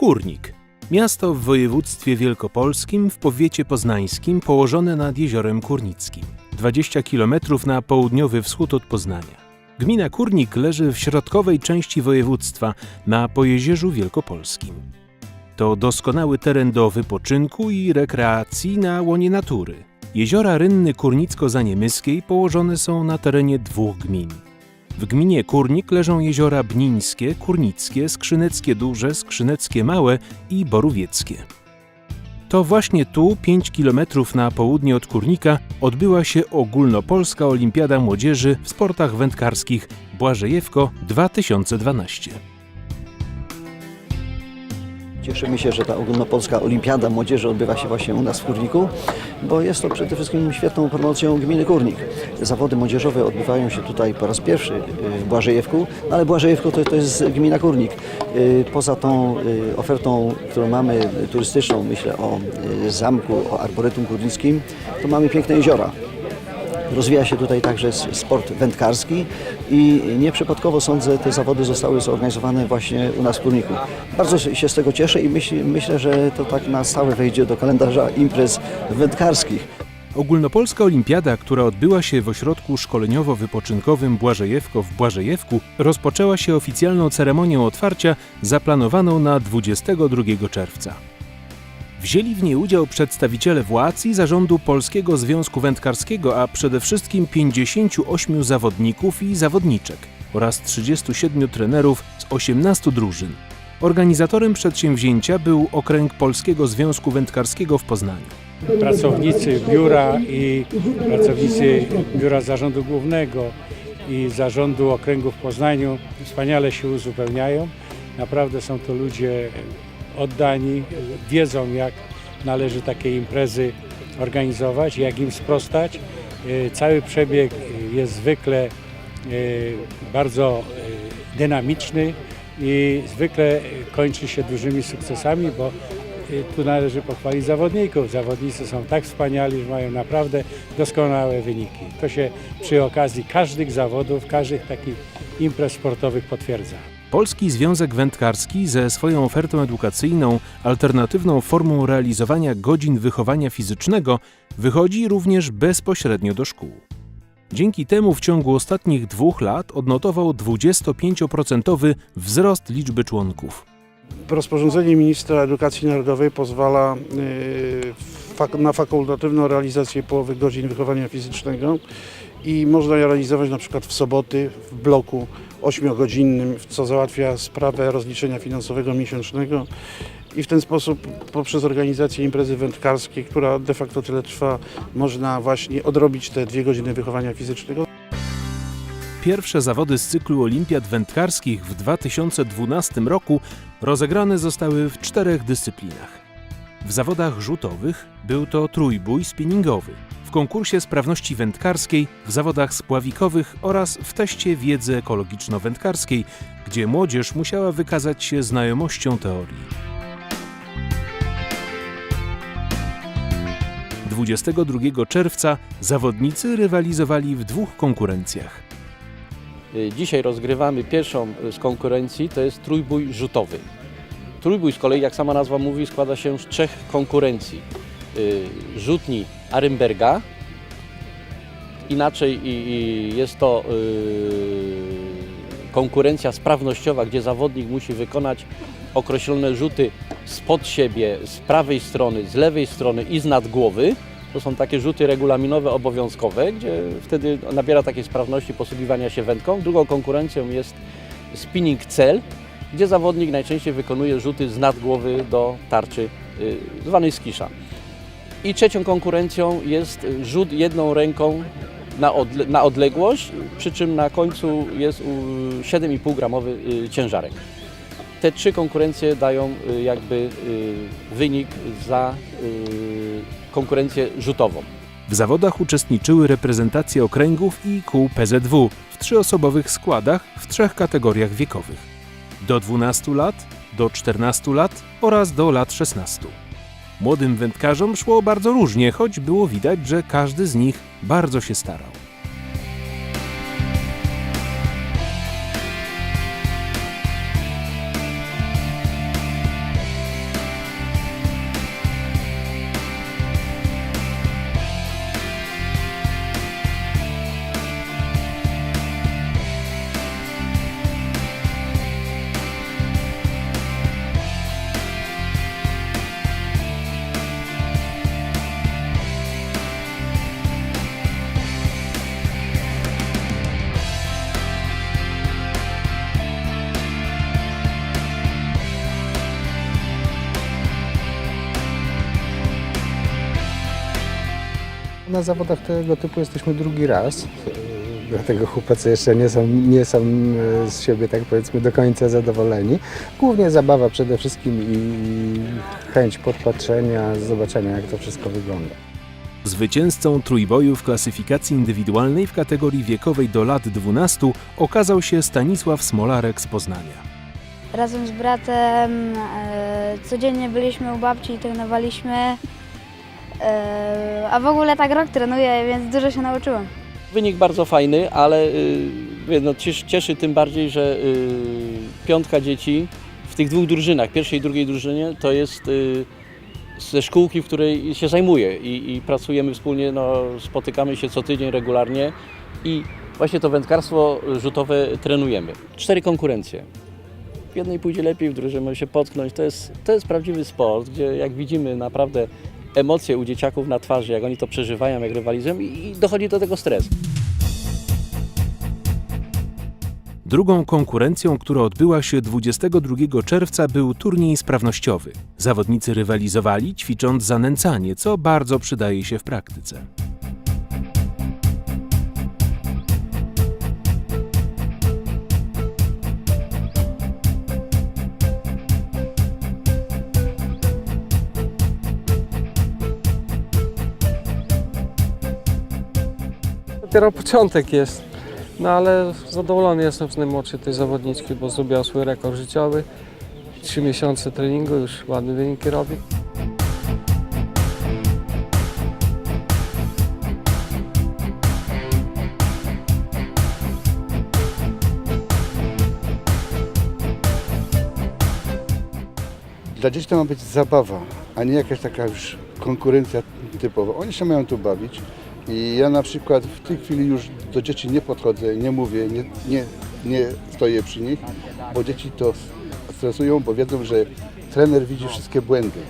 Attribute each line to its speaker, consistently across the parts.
Speaker 1: Kórnik. Miasto w województwie wielkopolskim w powiecie poznańskim położone nad jeziorem Kurnickim. 20 km na południowy wschód od Poznania. Gmina Kurnik leży w środkowej części województwa na Pojezierzu Wielkopolskim. To doskonały teren do wypoczynku i rekreacji na łonie natury. Jeziora Rynny Kurnicko-Zaniemyskiej położone są na terenie dwóch gmin. W gminie Kurnik leżą jeziora Bnińskie, Kurnickie, Skrzyneckie Duże, Skrzyneckie Małe i Borówieckie. To właśnie tu, 5 km na południe od Kurnika, odbyła się ogólnopolska Olimpiada Młodzieży w sportach wędkarskich Błażejewko 2012.
Speaker 2: Cieszymy się, że ta ogólnopolska olimpiada młodzieży odbywa się właśnie u nas w Kurniku, bo jest to przede wszystkim świetną promocją gminy Kurnik. Zawody młodzieżowe odbywają się tutaj po raz pierwszy y, w Błażejewku, no ale Błażejewko to, to jest gmina Kurnik. Y, Poza tą y, ofertą, którą mamy turystyczną, myślę o zamku, o arboretum kurnickim, to mamy piękne jeziora. Rozwija się tutaj także sport wędkarski i nieprzypadkowo sądzę, te zawody zostały zorganizowane właśnie u nas w Kurniku. Bardzo się z tego cieszę i myśl, myślę, że to tak na stałe wejdzie do kalendarza imprez wędkarskich.
Speaker 1: Ogólnopolska Olimpiada, która odbyła się w ośrodku szkoleniowo-wypoczynkowym Błażejewko w Błażejewku, rozpoczęła się oficjalną ceremonią otwarcia zaplanowaną na 22 czerwca. Wzięli w niej udział przedstawiciele władz i zarządu Polskiego Związku Wędkarskiego, a przede wszystkim 58 zawodników i zawodniczek oraz 37 trenerów z 18 drużyn. Organizatorem przedsięwzięcia był Okręg Polskiego Związku Wędkarskiego w Poznaniu.
Speaker 3: pracownicy biura i pracownicy biura zarządu głównego i zarządu okręgu w Poznaniu wspaniale się uzupełniają. Naprawdę są to ludzie oddani, wiedzą jak należy takie imprezy organizować, jak im sprostać. E, Cały przebieg jest zwykle e, bardzo e, dynamiczny i zwykle kończy się dużymi sukcesami, bo tu należy pochwalić zawodników. Zawodnicy są tak wspaniali, że mają naprawdę doskonałe wyniki. To się przy okazji każdych zawodów, każdych takich imprez sportowych potwierdza.
Speaker 1: Polski Związek Wędkarski ze swoją ofertą edukacyjną, alternatywną formą realizowania godzin wychowania fizycznego, wychodzi również bezpośrednio do szkół. Dzięki temu w ciągu ostatnich dwóch lat odnotował 25% wzrost liczby członków.
Speaker 4: Rozporządzenie ministra edukacji narodowej pozwala y, na fakultatywną realizację połowy godzin wychowania fizycznego i można je realizować na przykład w soboty w bloku 8-godzinnym, co załatwia sprawę rozliczenia finansowego miesięcznego i w ten sposób poprzez organizację imprezy wędkarskiej, która de facto tyle trwa, można właśnie odrobić te dwie godziny wychowania fizycznego.
Speaker 1: Pierwsze zawody z cyklu Olimpiad Wędkarskich w 2012 roku rozegrane zostały w czterech dyscyplinach. W zawodach rzutowych był to trójbój spinningowy, w konkursie sprawności wędkarskiej, w zawodach spławikowych oraz w teście wiedzy ekologiczno-wędkarskiej, gdzie młodzież musiała wykazać się znajomością teorii. 22 czerwca zawodnicy rywalizowali w dwóch konkurencjach.
Speaker 5: Dzisiaj rozgrywamy pierwszą z konkurencji, to jest trójbój rzutowy. Trójbój z kolei, jak sama nazwa mówi, składa się z trzech konkurencji. Y, Rzutni Arymberga, inaczej jest to y, konkurencja sprawnościowa, gdzie zawodnik musi wykonać określone rzuty spod siebie, z prawej strony, z lewej strony i z nad głowy. To są takie rzuty regulaminowe, obowiązkowe, gdzie wtedy nabiera takiej sprawności posługiwania się wędką. Drugą konkurencją jest spinning cel, gdzie zawodnik najczęściej wykonuje rzuty z nad głowy do tarczy y, zwanej skisza. I trzecią konkurencją jest rzut jedną ręką na, odle na odległość, przy czym na końcu jest u- 7,5 gramowy y, ciężarek. Te trzy konkurencje dają y, jakby wynik za konkurencję rzutową.
Speaker 1: W zawodach uczestniczyły reprezentacje okręgów i kół PZW w trzyosobowych składach w trzech kategoriach wiekowych. Do 12 lat, do 14 lat oraz do lat 16. Młodym wędkarzom szło bardzo różnie, choć było widać, że każdy z nich bardzo się starał.
Speaker 6: Na zawodach tego typu jesteśmy drugi raz, dlatego chłopacy jeszcze nie są, nie są e, z siebie, tak powiedzmy, do końca zadowoleni. Głównie zabawa przede wszystkim i chęć podpatrzenia, zobaczenia jak to wszystko wygląda.
Speaker 1: Zwycięzcą trójboju w klasyfikacji indywidualnej w kategorii wiekowej do lat 12 okazał się Stanisław Smolarek z Poznania.
Speaker 7: Razem z bratem e, codziennie byliśmy u babci i trenowaliśmy. E, a w ogóle tak rok trenuję, więc dużo się nauczyłem.
Speaker 5: Wynik bardzo fajny, ale y, no, cieszy, cieszy tym bardziej, że y, piątka dzieci w tych dwóch drużynach, pierwszej i drugiej drużynie, to jest y, ze szkółki, w której się zajmuję i, i pracujemy wspólnie, no, spotykamy się co tydzień regularnie i właśnie to wędkarstwo rzutowe trenujemy. Cztery konkurencje. W jednej pójdzie lepiej, w drugiej może się potknąć. To jest, to jest prawdziwy sport, gdzie jak widzimy naprawdę emocje u dzieciaków na twarzy, jak oni to przeżywają, jak rywalizują i, dochodzi do tego stres.
Speaker 1: Drugą konkurencją, która odbyła się 22 czerwca, był turniej sprawnościowy. Zawodnicy rywalizowali, ćwicząc zanęcanie, co bardzo przydaje się w praktyce.
Speaker 8: Dopiero początek jest, no ale zadowolony jestem z najmłodszej tej zawodniczki, bo zrobiła swój rekord życiowy. Trzy miesiące treningu, już ładne wyniki robi.
Speaker 4: Dla dzieci to ma być zabawa, a nie jakaś taka już konkurencja typowa. Oni się mają tu bawić i ja na przykład w tej chwili już do dzieci nie podchodzę, nie mówię, nie, nie, nie stoję przy nich, bo dzieci to stresują, bo wiedzą, że trener widzi wszystkie błędy.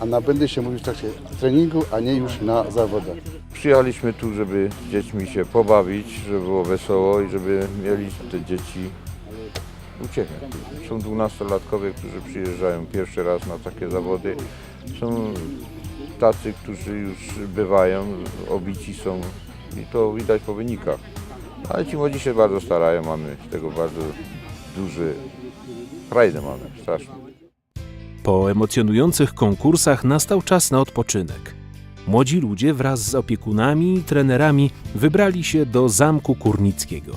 Speaker 4: A na błędy się mówi w trakcie treningu, a nie już na zawodach.
Speaker 2: Przyjechaliśmy tu, żeby z dziećmi się pobawić, żeby było wesoło i żeby mieli te dzieci uciechę. Są dwunastolatkowie, którzy przyjeżdżają pierwszy raz na takie zawody. Są tacy, którzy już bywają, obici są i to widać po wynikach. Ale ci młodzi się bardzo starają, mamy z tego bardzo duży frajdę mamy, strasznie.
Speaker 1: Po emocjonujących konkursach nastał czas na odpoczynek. Młodzi ludzie wraz z opiekunami i trenerami wybrali się do Zamku Kurnickiego.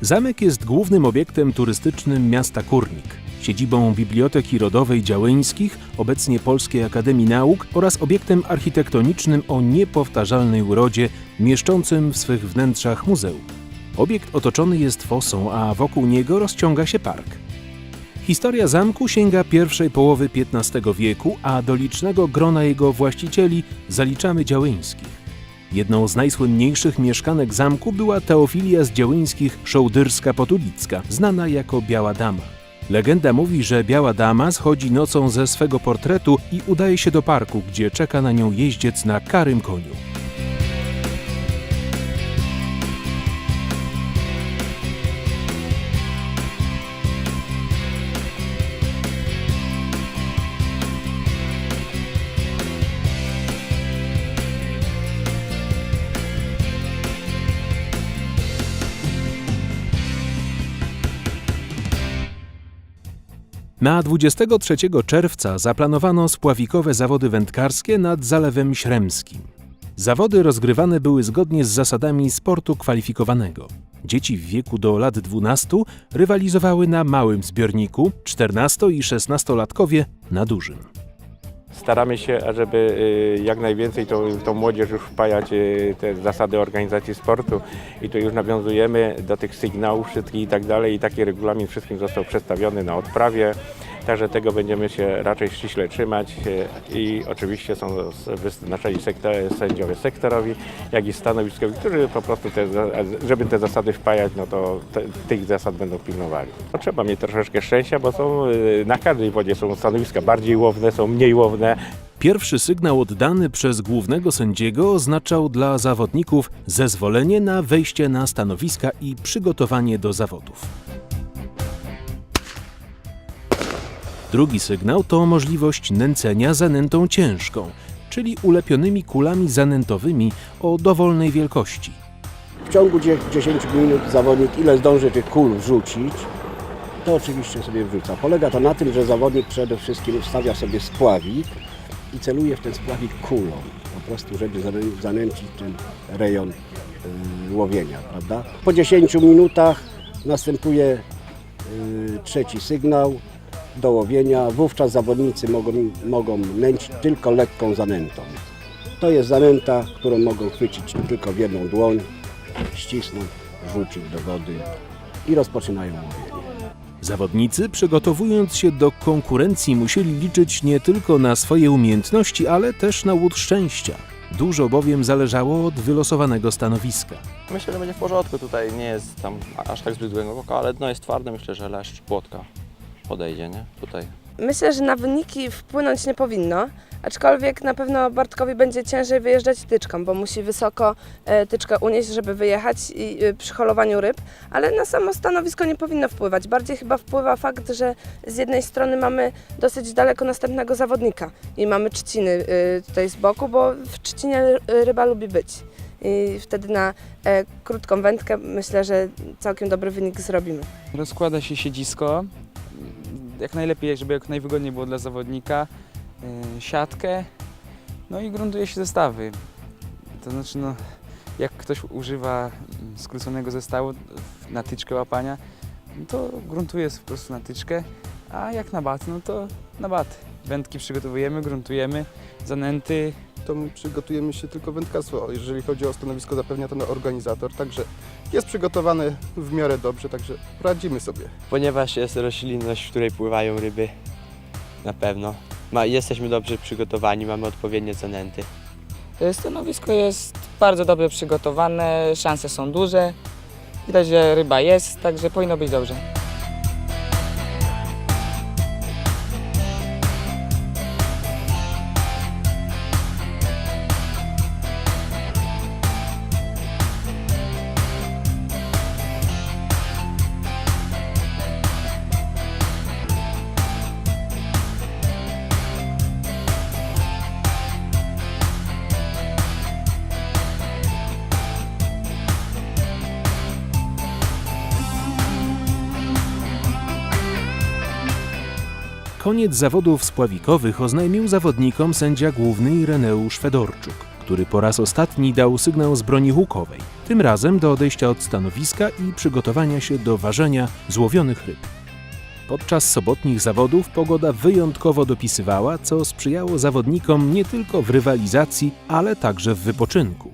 Speaker 1: Zamek jest głównym obiektem turystycznym miasta Kurnik, siedzibą Biblioteki Rodowej Działyńskich, obecnie Polskiej Akademii Nauk oraz obiektem architektonicznym o niepowtarzalnej urodzie, mieszczącym w swych wnętrzach muzeum. Obiekt otoczony jest fosą, a wokół niego rozciąga się park. Historia zamku sięga pierwszej połowy XV wieku, a do licznego grona jego właścicieli zaliczamy Działyńskich. Jedną z najsłynniejszych mieszkanek zamku była Teofilia z Działyńskich Szołdyrska-Potulicka, znana jako Biała Dama. Legenda mówi, że Biała Dama schodzi nocą ze swego portretu i udaje się do parku, gdzie czeka na nią jeździec na karym koniu. Na 23 czerwca zaplanowano spławikowe zawody wędkarskie nad Zalewem Śremskim. Zawody rozgrywane były zgodnie z zasadami sportu kwalifikowanego. Dzieci w wieku do lat 12 rywalizowały na małym zbiorniku, 14 i 16-latkowie na dużym.
Speaker 9: Staramy się, ażeby y, jak najwięcej tą, tą młodzież już wpajać y, te zasady organizacji sportu i tu już nawiązujemy do tych sygnałów wszystkich i tak dalej i taki regulamin wszystkim został przedstawiony na odprawie. Także tego będziemy się raczej ściśle trzymać y, i oczywiście są wyznaczeni sektor, sędziowie sektorowi, jak i stanowiskowi, którzy po prostu, te, żeby te zasady wpajać, no to te, tych zasad będą pilnowali. No, trzeba mieć troszeczkę szczęścia, bo są y, na każdej wodzie są stanowiska bardziej łowne, są mniej łowne,
Speaker 1: Pierwszy sygnał oddany przez głównego sędziego oznaczał dla zawodników zezwolenie na wejście na stanowiska i przygotowanie do zawodów. Drugi sygnał to możliwość nęcenia zanętą ciężką. czyli ulepionymi kulami zanętowymi o dowolnej wielkości.
Speaker 10: W ciągu dzie- 10 minut zawodnik ile zdąży tych kul wrzucić, to oczywiście sobie wrzuca. Polega to na tym, że zawodnik przede wszystkim wstawia sobie spławik i celuje w ten spławik kulą. Po prostu, żeby zanę- zanęcić ten rejon y, łowienia, prawda? Po 10 minutach następuje y, trzeci sygnał do łowienia. Wówczas zawodnicy mogą, mogą nęcić tylko lekką zanętą. To jest zanęta, którą mogą chwycić tylko w jedną dłoń, ścisnąć, wrzucić do wody i rozpoczynają łowienie.
Speaker 1: Zawodnicy, przygotowując się do konkurencji, musieli liczyć nie tylko na swoje umiejętności, ale też na łód szczęścia. Dużo bowiem zależało od wylosowanego stanowiska.
Speaker 5: Myślę, że będzie w porządku. Tutaj nie jest tam aż tak zbyt głęboko, ale dno jest twarde. Myślę, że leszcz płotka podejdzie, nie? Tutaj.
Speaker 11: Myślę, że na wyniki wpłynąć nie powinno, aczkolwiek na pewno Bartkowi będzie ciężej wyjeżdżać tyczką, bo musi wysoko e, tyczkę unieść, żeby wyjechać i, e, przy holowaniu ryb, ale na samo stanowisko nie powinno wpływać. Bardziej chyba wpływa fakt, że z jednej strony mamy dosyć daleko następnego zawodnika i mamy trzciny e, tutaj z boku, bo w trzcinie ryba lubi być. I wtedy na e, krótką wędkę myślę, że całkiem dobry wynik zrobimy.
Speaker 12: Rozkłada się siedzisko, jak najlepiej, żeby jak najwygodniej było dla zawodnika, yy, siatkę, no i gruntuje się zestawy. To znaczy, no, jak ktoś używa mm, skróconego zestawu na tyczkę łapania, no to gruntuje po prostu na tyczkę, a jak na bat, no to na baty. Wędki przygotowujemy, gruntujemy, zanęty,
Speaker 13: to my przygotujemy się tylko wędkarstwo. Jeżeli chodzi o stanowisko, zapewnia to organizator, także jest przygotowane w miarę dobrze, także radzimy sobie.
Speaker 8: Ponieważ jest roślinność, w której pływają ryby, na pewno. Ma, jesteśmy dobrze przygotowani, mamy odpowiednie zanęty.
Speaker 12: Stanowisko jest bardzo dobrze przygotowane, szanse są duże. Widać, że ryba jest, także powinno być dobrze.
Speaker 1: Koniec zawodów spławikowych oznajmił zawodnikom sędzia główny Ireneusz Fedorczuk, który po raz ostatni dał sygnał z broni łukowej, tym razem do odejścia od stanowiska i przygotowania się do ważenia złowionych ryb. Podczas sobotnich zawodów pogoda wyjątkowo dopisywała, co sprzyjało zawodnikom nie tylko w rywalizacji, ale także w wypoczynku.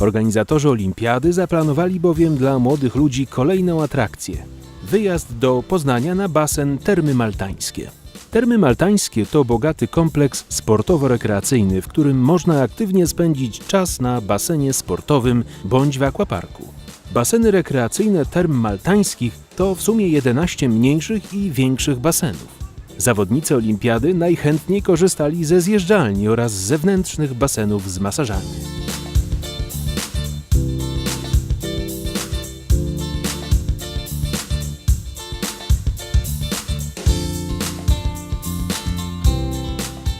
Speaker 1: Organizatorzy olimpiady zaplanowali bowiem dla młodych ludzi kolejną atrakcję wyjazd do Poznania na basen Termy Maltańskie. Termy Maltańskie to bogaty kompleks sportowo-rekreacyjny, w którym można aktywnie spędzić czas na basenie sportowym bądź w akwaparku. Baseny rekreacyjne Term Maltańskich to w sumie 11 mniejszych i większych basenów. Zawodnicy olimpiady najchętniej korzystali ze zjeżdżalni oraz zewnętrznych basenów z masażami.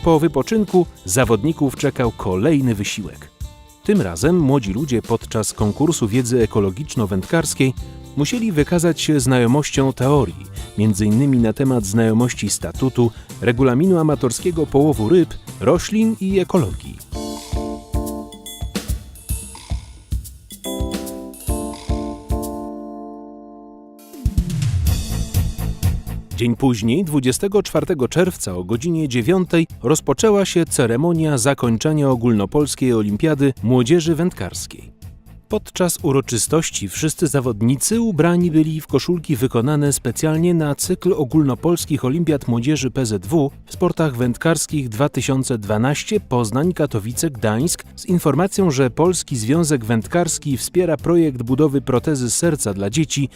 Speaker 1: Po wypoczynku zawodników czekał kolejny wysiłek. Tym razem młodzi ludzie podczas konkursu wiedzy ekologiczno-wędkarskiej musieli wykazać się znajomością teorii, m.in. na temat znajomości statutu, regulaminu amatorskiego połowu ryb, roślin i ekologii. Dzień później, 24 czerwca o godzinie 9 rozpoczęła się ceremonia zakończenia ogólnopolskiej olimpiady młodzieży wędkarskiej. Podczas uroczystości wszyscy zawodnicy ubrani byli w koszulki wykonane specjalnie na cykl ogólnopolskich olimpiad młodzieży PZW w sportach wędkarskich 2012 Poznań, Katowice, Gdańsk z informacją, że Polski Związek Wędkarski wspiera projekt budowy protezy serca dla dzieci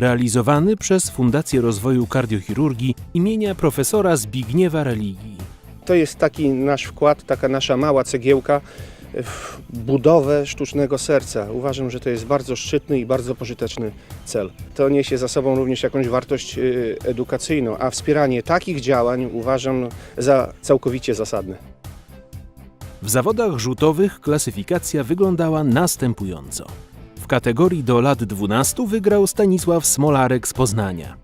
Speaker 1: realizowany przez Fundację Rozwoju Kardiochirurgii imienia profesora Zbigniewa Religii.
Speaker 13: To jest taki nasz wkład, taka nasza mała cegiełka w budowę sztucznego serca. Uważam, że to jest bardzo szczytny i bardzo pożyteczny cel. To niesie za sobą również jakąś wartość y, edukacyjną, a wspieranie takich działań uważam za całkowicie zasadne.
Speaker 1: W zawodach rzutowych klasyfikacja wyglądała następująco. Kategorii do lat 12 wygrał Stanisław Smolarek z Poznania.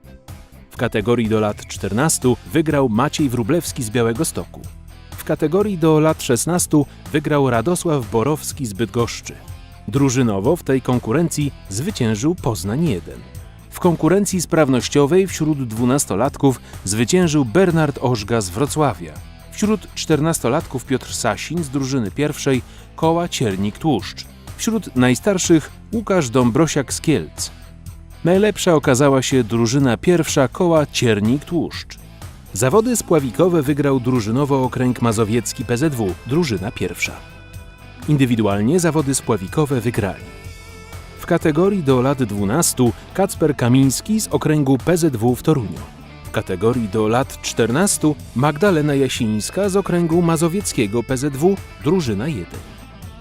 Speaker 1: W kategorii do lat 14 wygrał Maciej Wróblewski z Białegostoku. W kategorii do lat 16 wygrał Radosław Borowski z Bydgoszczy. Drużynowo w tej konkurencji zwyciężył Poznań 1. W konkurencji sprawnościowej wśród dwunastolatków zwyciężył Bernard Ożga z Wrocławia. Wśród czternastolatków Piotr Sasin z drużyny pierwszej koła Ciernik Tłuszcz. Wśród najstarszych Łukasz Dąbrosiak z Kielc. Najlepsza okazała się drużyna pierwsza koła Ciernik Tłuszcz. Zawody spławikowe wygrał drużynowo okręg mazowiecki PZW, drużyna pierwsza. Indywidualnie zawody spławikowe wygrali. W kategorii do lat 12 Kacper Kamiński z okręgu PZW w Toruniu. W kategorii do lat 14 Magdalena Jasińska z okręgu mazowieckiego PZW, drużyna 1.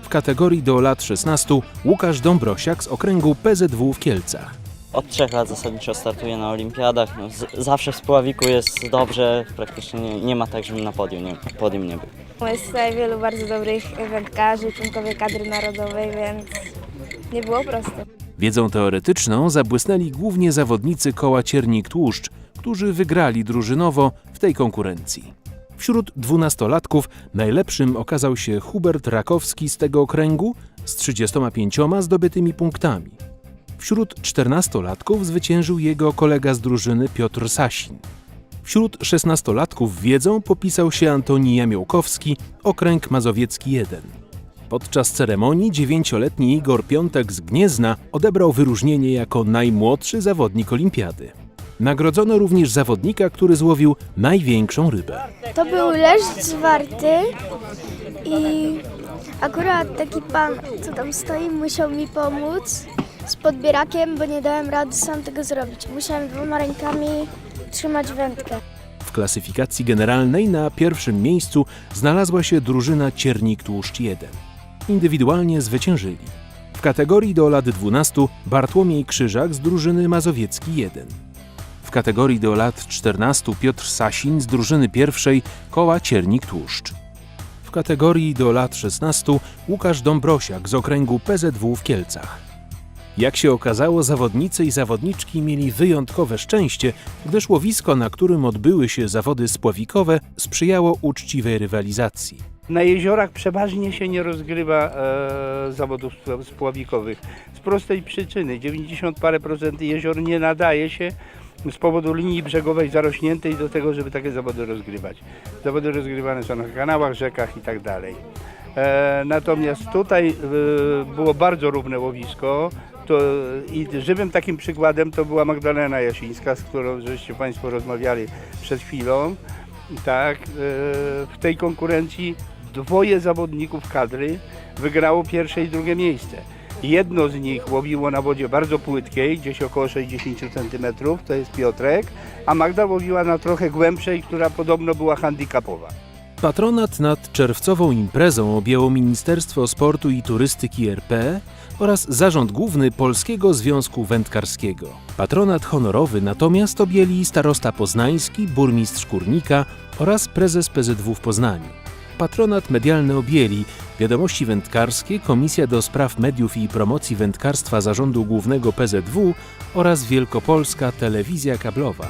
Speaker 1: W kategorii do lat 16 Łukasz Dąbrosiak z okręgu PZW w Kielcach.
Speaker 14: Od trzech lat zasadniczo startuję na olimpiadach. No, z, zawsze w spławiku jest dobrze, praktycznie nie, nie ma tak, żebym na podium nie, podium nie był.
Speaker 15: Jest tutaj wielu bardzo dobrych wędkarzy, członkowie kadry narodowej, więc nie było prosto.
Speaker 1: Wiedzą teoretyczną zabłysnęli głównie zawodnicy koła Ciernik Tłuszcz, którzy wygrali drużynowo w tej konkurencji. Wśród dwunastolatków najlepszym okazał się Hubert Rakowski z tego okręgu z 35 zdobytymi punktami. Wśród czternastolatków zwyciężył jego kolega z drużyny Piotr Sasin. Wśród szesnastolatków wiedzą popisał się Antoni Jamiołkowski, okręg mazowiecki 1. Podczas ceremonii dziewięcioletni Igor Piątek z Gniezna odebrał wyróżnienie jako najmłodszy zawodnik olimpiady. Nagrodzono również zawodnika, który złowił największą rybę.
Speaker 15: To był leszcz zwarty i akurat taki pan, co tam stoi, musiał mi pomóc z podbierakiem, bo nie dałem rady sam tego zrobić. Musiałem dwoma rękami trzymać wędkę.
Speaker 1: W klasyfikacji generalnej na pierwszym miejscu znalazła się drużyna Ciernik Tłuszcz 1. Indywidualnie zwyciężyli. W kategorii do lat 12 Bartłomiej Krzyżak z drużyny Mazowiecki 1. W kategorii do lat 14 Piotr Sasin z drużyny pierwszej koła Ciernik Tłuszcz. W kategorii do lat 16 Łukasz Dąbrosiak z okręgu PZW w Kielcach. Jak się okazało, zawodnicy i zawodniczki mieli wyjątkowe szczęście, gdyż łowisko, na którym odbyły się zawody spławikowe, sprzyjało uczciwej rywalizacji.
Speaker 4: Na jeziorach przeważnie się nie rozgrywa e, zawodów spła- spławikowych. Z prostej przyczyny 90 parę procent jezior nie nadaje się z powodu linii brzegowej zarośniętej do tego, żeby takie zawody rozgrywać. Zawody rozgrywane są na kanałach, rzekach i tak dalej. E, natomiast tutaj e, było bardzo równe łowisko. To, I żywym takim przykładem to była Magdalena Jasińska, z którą żeście Państwo rozmawiali przed chwilą. Tak, e, w tej konkurencji dwoje zawodników kadry wygrało pierwsze i drugie miejsce. Jedno z nich łowiło na wodzie bardzo płytkiej, gdzieś około 60 cm, to jest Piotrek, a Magda łowiła na trochę głębszej, która podobno była handicapowa.
Speaker 1: Patronat nad czerwcową imprezą objęło Ministerstwo Sportu i Turystyki RP oraz Zarząd Główny Polskiego Związku Wędkarskiego. Patronat honorowy natomiast objęli starosta poznański, burmistrz Kurnika oraz prezes PZW w Poznaniu. Patronat medialny objęli Wiadomości Wędkarskie, Komisja do Spraw Mediów i Promocji Wędkarstwa Zarządu Głównego PZW oraz Wielkopolska Telewizja Kablowa.